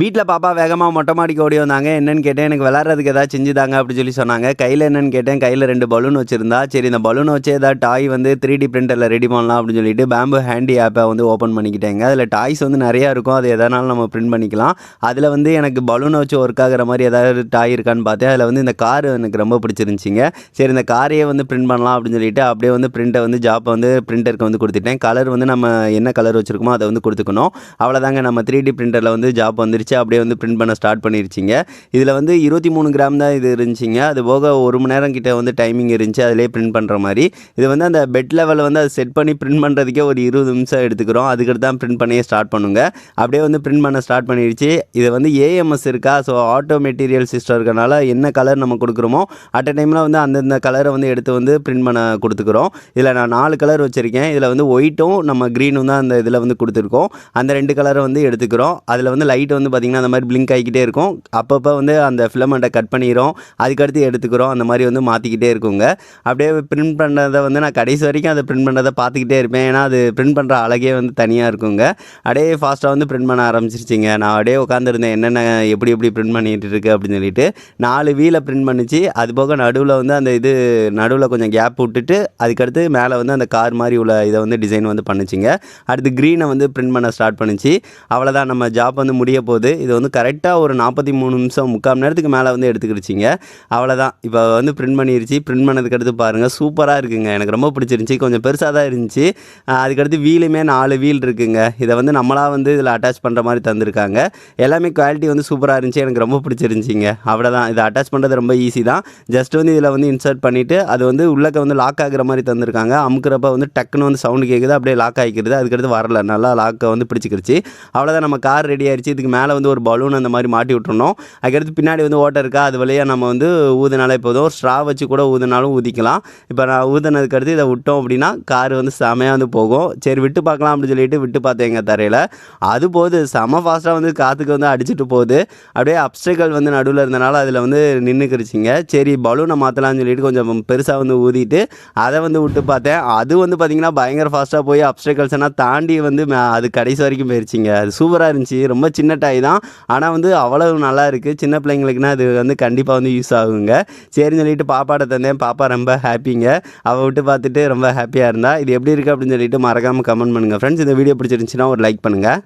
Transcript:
வீட்டில் பாப்பா வேகமாக மொட்டை மாடிக்கு ஓடி வந்தாங்க. என்னன்னு கேட்டேன். எனக்கு விளாட்றதுக்கு ஏதாவது செஞ்சுதாங்க அப்படின்னு சொல்லி சொன்னாங்க. கையில் என்னன்னு கேட்டேன். கையில் ரெண்டு பலூன் வச்சுருந்தா சரி இந்த பலூனை வச்சு ஏதாவது டாய் வந்து த்ரீ டி பிரிண்டரில் ரெடி பண்ணலாம் அப்படின்னு சொல்லிட்டு பேம்பு ஹேண்டி ஆப்பை வந்து ஓப்பன் பண்ணிக்கிட்டேங்க. அதில் டாய்ஸ் வந்து நிறையா இருக்கும். அது எதனாலும் நம்ம பிரிண்ட் பண்ணிக்கலாம். அதில் வந்து எனக்கு பலூனை வச்சு ஒர்க் ஆகிற மாதிரி ஏதாவது டாய் இருக்கான்னு பார்த்தேன். அதில் வந்து இந்த கார் எனக்கு ரொம்ப பிடிச்சிருந்துச்சிங்க சரி இந்த காரையே வந்து பிரிண்ட் பண்ணலாம் அப்படின்னு சொல்லிட்டு அப்படியே வந்து பிரிண்ட்டை வந்து ஜாப் வந்து பிரிண்டருக்கு வந்து கொடுத்துட்டேன் கலர் வந்து நம்ம என்ன கலர் வச்சுருக்கோமோ அதை வந்து கொடுத்துக்கணும் அவ்வளோதாங்க நம்ம த்ரீ டி பிரிண்டரில் வந்து ஜாப் வந்து வந்துருச்சு. அப்படியே வந்து பிரிண்ட் பண்ண ஸ்டார்ட் பண்ணிருச்சிங்க இதில் வந்து 23 கிராம் தான் இது இருந்துச்சிங்க அது போக ஒரு மணி நேரம் கிட்டே வந்து டைமிங் இருந்துச்சு. அதிலேயே பிரிண்ட் பண்ணுற மாதிரி இது வந்து அந்த பெட் லெவலில் வந்து அதை செட் பண்ணி பிரிண்ட் பண்ணுறதுக்கே ஒரு 20 நிமிஷம் எடுத்துக்கிறோம். அதுக்கடுத்து தான் பிரிண்ட் பண்ணியே ஸ்டார்ட் பண்ணுங்க. அப்படியே வந்து பிரிண்ட் பண்ண ஸ்டார்ட் பண்ணிருச்சு. இது வந்து ஏஎம்எஸ் இருக்கா, ஸோ ஆட்டோ மெட்டீரியல் சிஸ்டம் இருக்கனால என்ன கலர் நம்ம கொடுக்குறோமோ அட் அ டைமில் வந்து அந்தந்த கலரை வந்து எடுத்து வந்து பிரிண்ட் பண்ண கொடுத்துக்கிறோம் இதில் நான் நாலு கலர் வச்சுருக்கேன் இதில் வந்து ஒயிட்டும், நம்ம க்ரீனும் தான் அந்த இதில் வந்து கொடுத்துருக்கோம் அந்த ரெண்டு கலரை வந்து எடுத்துக்கிறோம். அதில் வந்து லைட் வந்து பார்த்திங்கன்னா அந்த மாதிரி பிளிங்க் ஆகிக்கிட்டே இருக்கும். அப்பப்போ வந்து அந்த ஃபிலமெண்ட்டை கட் பண்ணிடுறோம் அதுக்கடுத்து எடுத்துக்கிறோம். அந்த மாதிரி வந்து மாற்றிக்கிட்டே இருக்குங்க. அப்படியே பிரிண்ட் பண்ணுறதை வந்து நான் கடைசி வரைக்கும் அதை பிரிண்ட் பண்ணுறதை பார்த்துக்கிட்டே இருப்பேன். ஏன்னா, அது பிரிண்ட் பண்ணுற அழகே வந்து தனியாக இருக்குங்க. அப்படியே ஃபாஸ்ட்டாக வந்து பிரிண்ட் பண்ண ஆரம்பிச்சிருச்சிங்க நான் அப்படியே உட்காந்துருந்தேன். என்னென்ன எப்படி எப்படி பிரிண்ட் பண்ணிகிட்டு இருக்கு அப்படின்னு சொல்லிட்டு. நாலு வீலை பிரிண்ட் பண்ணுச்சு. அதுபோக நடுவில் வந்து அந்த இது நடுவில் கொஞ்சம் கேப் விட்டுட்டு, அதுக்கடுத்து மேலே வந்து அந்த கார் மாதிரி உள்ள இதை வந்து டிசைன் வந்து பண்ணுச்சுங்க. அடுத்து க்ரீனை வந்து பிரிண்ட் பண்ண ஸ்டார்ட் பண்ணுச்சு. அவ்வளோதான் நம்ம ஜாப் வந்து முடிய போகுது இது வந்து கரெக்டாக ஒரு 43 நிமிஷம் 3/4 மணி நேரத்துக்கு மேலே வந்து எடுத்துக்கிடுச்சிங்க அவ்வளோதான். இப்போ வந்து பிரிண்ட் பண்ணிருச்சு. பிரிண்ட் பண்ணதுக்கு அடுத்து பாருங்கள் சூப்பராக இருக்குங்க. எனக்கு ரொம்ப பிடிச்சிருந்துச்சி கொஞ்சம் பெருசாக தான் இருந்துச்சு. அதுக்கடுத்து வீலுமே நாலு வீல் இருக்குங்க. இதை வந்து நம்மளாக வந்து இதில் அட்டாச் பண்ணுற மாதிரி தந்திருக்காங்க. எல்லாமே குவாலிட்டி வந்து சூப்பராக இருந்துச்சு. எனக்கு ரொம்ப பிடிச்சிருந்துச்சிங்க அவ்வளோதான். இதை அட்டாச் பண்ணுறது ரொம்ப ஈஸி தான். ஜஸ்ட் வந்து இதில் வந்து இன்சர்ட் பண்ணிவிட்டு அது வந்து உள்ளக்க வந்து லாக் ஆகிற மாதிரி தந்திருக்காங்க. அமுக்குறப்ப வந்து டக்குன்னு வந்து சவுண்டு கேட்குது. அப்படியே லாக் ஆகிக்கிறது அதுக்கடுத்து வரல. நல்லா லாக்கை வந்து பிடிச்சுக்கிருச்சு. அவ்வளோதான் நம்ம கார் ரெடி ஆயிடுச்சு இதுக்கு மேலே வந்து ஒரு பலூன் அந்த மாதிரி மாட்டி விட்டுருணும் அதுக்கடுத்து பின்னாடி வந்து ஓட்டை இருக்கா, அது வழியாக நம்ம வந்து ஊதுனாலே போதும். ஒரு ஸ்ட்ரா வச்சு கூட ஊதுனாலும் ஊதிக்கலாம். இப்போ நான் ஊதுனதுக்கு அடுத்து இதை விட்டோம் அப்படின்னா, கார் வந்து செமையாக வந்து போகும். சரி விட்டு பார்க்கலாம் அப்படின்னு சொல்லிட்டு விட்டு பார்த்தேங்க தரையில் அது போது செம ஃபாஸ்ட்டாக வந்து காற்றுக்கு வந்து அடிச்சுட்டு போகுது. அப்படியே அப்ஸ்டக்கல் வந்து நடுவில் இருந்தனால அதில் வந்து நின்றுக்கிருச்சிங்க சரி பலூனை மாற்றலாம்னு சொல்லிட்டு கொஞ்சம் பெருசாக வந்து ஊதிட்டு, அதை வந்து விட்டு பார்த்தேன். அது வந்து பார்த்தீங்கன்னா, பயங்கர ஃபாஸ்ட்டாக போய் அப்ஸ்டக்கல்ஸ் எல்லாம் தாண்டி வந்து மே அது கடைசி வரைக்கும் போயிருச்சுங்க. அது சூப்பராக இருந்துச்சு. ரொம்ப சின்ன டாய் தான். ஆனால் வந்து அவ்வளவு நல்லா இருக்குது சின்ன பிள்ளைங்களுக்குனா அது வந்து கண்டிப்பாக வந்து யூஸ் ஆகுங்க. சரின்னு சொல்லிட்டு பாப்பாட்ட தந்தேன். பாப்பா ரொம்ப ஹாப்பிங்க அவள் விட்டு பார்த்துட்டு ரொம்ப ஹாப்பியாக இருந்தா. இது எப்படி இருக்கு அப்படின்னு சொல்லிட்டு மறக்காம கமெண்ட் பண்ணுங்க ஃப்ரெண்ட்ஸ் இந்த வீடியோ பிடிச்சிருந்துச்சுன்னா ஒரு லைக் பண்ணுங்கள்